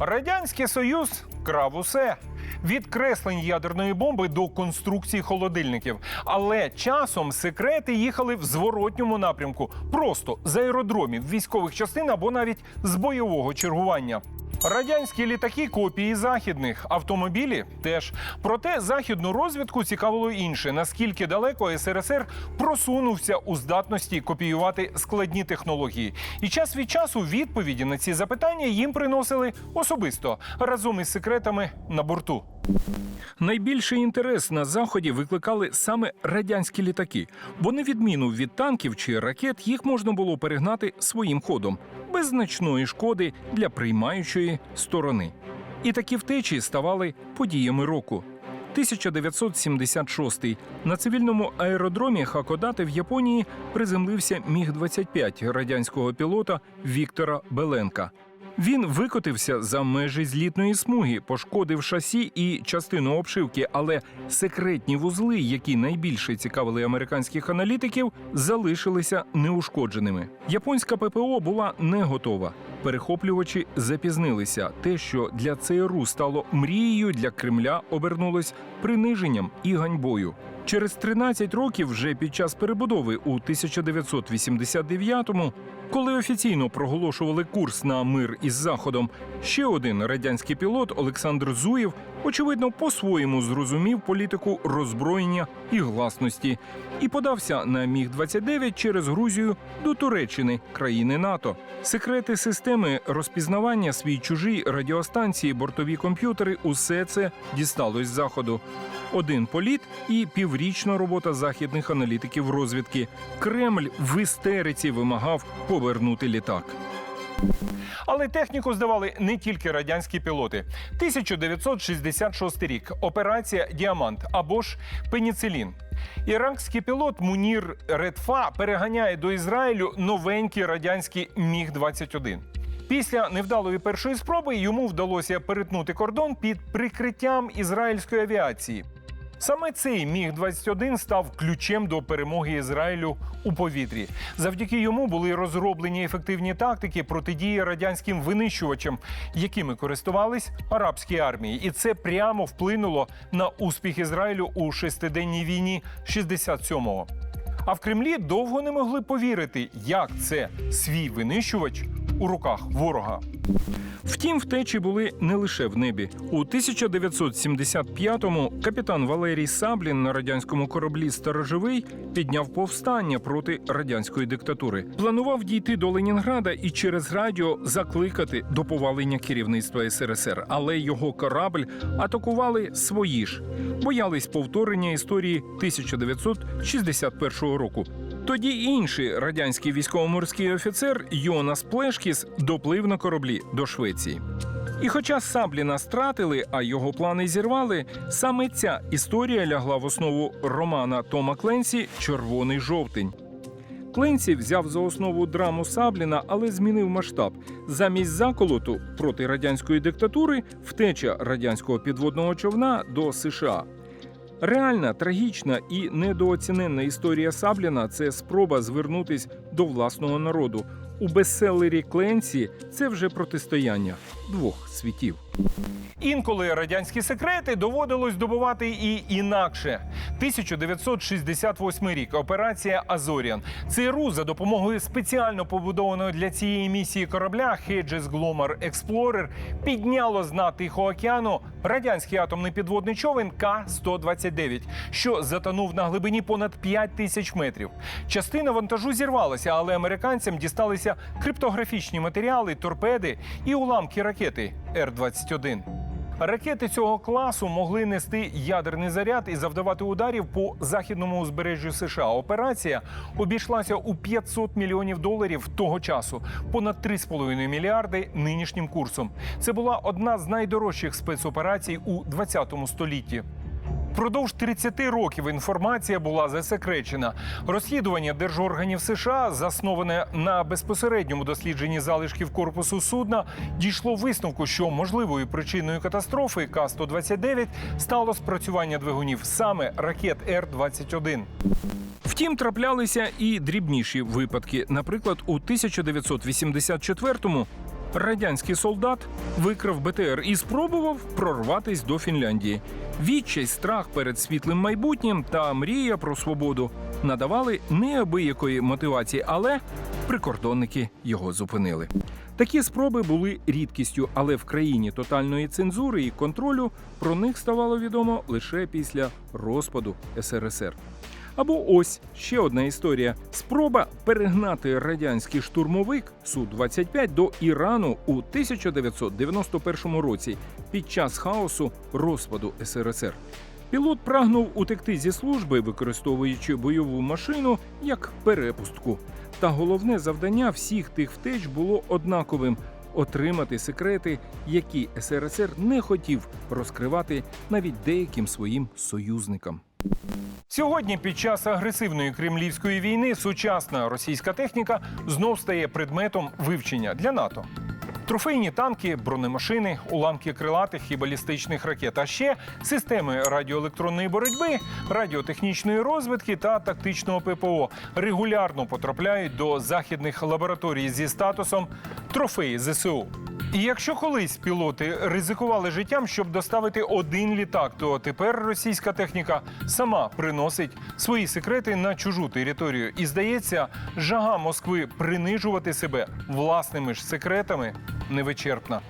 Радянський Союз крав усе. Від креслень ядерної бомби до конструкції холодильників. Але часом секрети їхали в зворотньому напрямку, просто з аеродромів, військових частин або навіть з бойового чергування. Радянські літаки копії західних, автомобілі теж. Проте західну розвідку цікавило інше: наскільки далеко СРСР просунувся у здатності копіювати складні технології. І час від часу відповіді на ці запитання їм приносили особисто разом із секретами на борту. Найбільший інтерес на заході викликали саме радянські літаки, бо на відміну від танків чи ракет їх можна було перегнати своїм ходом без значної шкоди для приймаючої сторони. І такі втечі ставали подіями року. 1976 на цивільному аеродромі Хакодати в Японії приземлився міг 25 радянського пілота Віктора Беленка. Він викотився за межі злітної смуги, пошкодив шасі і частину обшивки, але секретні вузли, які найбільше цікавили американських аналітиків, залишилися неушкодженими. Японська ППО була не готова. Перехоплювачі запізнилися. Те, що для ЦРУ стало мрією для Кремля, обернулось приниженням і ганьбою. Через 13 років, вже під час перебудови у 1989-му, коли офіційно проголошували курс на мир із заходом, ще один радянський пілот Олександр Зуєв, очевидно, по-своєму зрозумів політику роззброєння і гласності і подався на міг 29 через Грузію до Туреччини, країни НАТО. Секрети системи розпізнавання свій чужі радіостанції, бортові комп'ютери усе це дісталось з заходу. Один політ і піврічна робота західних аналітиків розвідки. Кремль в істериці вимагав повернути літак. Але техніку здавали не тільки радянські пілоти. 1966 рік. Операція Діамант або ж Пеніцилін. Іракський пілот Мунір Редфа переганяє до Ізраїлю новенький радянський Міг 21 Після невдалої першої спроби йому вдалося перетнути кордон під прикриттям ізраїльської авіації. Саме цей міг 21 став ключем до перемоги Ізраїлю у повітрі. Завдяки йому були розроблені ефективні тактики протидії радянським винищувачам, якими користувались арабські армії, і це прямо вплинуло на успіх Ізраїлю у шестиденній війні 67-го. А в Кремлі довго не могли повірити, як це свій винищувач у руках ворога. Втім, втечі були не лише в небі. У 1975-му капітан Валерій Саблін на радянському кораблі Сторожовий підняв повстання проти радянської диктатури. Планував дійти до Ленінграда і через радіо закликати до повалення керівництва СРСР. Але його корабль атакували свої ж, боялись повторення історії 1961 року. Тоді інший радянський військово-морський офіцер Йонас Плешкіс доплив на кораблі до Швеції. І хоча Сабліна стратили, а його плани зірвали, саме ця історія лягла в основу романа Тома Кленсі Червоний жовтень. Кленсі взяв за основу драму Сабліна, але змінив масштаб. Замість заколоту проти радянської диктатури втеча радянського підводного човна до США. Реальна, трагічна і недооціненна історія Сабліна це спроба звернутись до власного народу. У бестселері Кленсі це вже протистояння двох світів. Інколи радянські секрети доводилось добувати і інакше. 1968 рік. Операція Азоріан. ЦРУ за допомогою спеціально побудованого для цієї місії корабля Hedges Glomar Explorer підняло з дна Тихого океану радянський атомний підводний човен К-129, що затонув на глибині понад 5 тисяч метрів. Частина вантажу зірвалася, але американцям дісталися криптографічні матеріали, торпеди і уламки ракети Р-21. Ракети цього класу могли нести ядерний заряд і завдавати ударів по західному узбережжю США. Операція обійшлася у 500 мільйонів доларів того часу, понад 3,5 мільярди нинішнім курсом. Це була одна з найдорожчих спецоперацій у 20 столітті. Впродовж 30 років інформація була засекречена. Розслідування держорганів США, засноване на безпосередньому дослідженні залишків корпусу судна, дійшло висновку, що можливою причиною катастрофи К-129 стало спрацювання двигунів саме ракет Р-21. Втім, траплялися і дрібніші випадки. Наприклад, у 1984-му Радянський солдат викрав БТР і спробував прорватись до Фінляндії. Відчай, страх перед світлим майбутнім та мрія про свободу надавали неабиякої мотивації, але прикордонники його зупинили. Такі спроби були рідкістю, але в країні тотальної цензури і контролю про них ставало відомо лише після розпаду СРСР. Або ось ще одна історія: спроба перегнати радянський штурмовик Су-25 до Ірану у 1991 році під час хаосу розпаду СРСР. Пілот прагнув утекти зі служби, використовуючи бойову машину як перепустку. Та головне завдання всіх тих втеч було однаковим отримати секрети, які СРСР не хотів розкривати навіть деяким своїм союзникам. Сьогодні, під час агресивної кремлівської війни, сучасна російська техніка знов стає предметом вивчення для НАТО. Трофейні танки, бронемашини, уламки крилатих і балістичних ракет, а ще системи радіоелектронної боротьби, радіотехнічної розвідки та тактичного ППО регулярно потрапляють до західних лабораторій зі статусом трофеї ЗСУ. І якщо колись пілоти ризикували життям, щоб доставити один літак, то тепер російська техніка сама приносить свої секрети на чужу територію. І здається, жага Москви принижувати себе власними ж секретами невичерпна.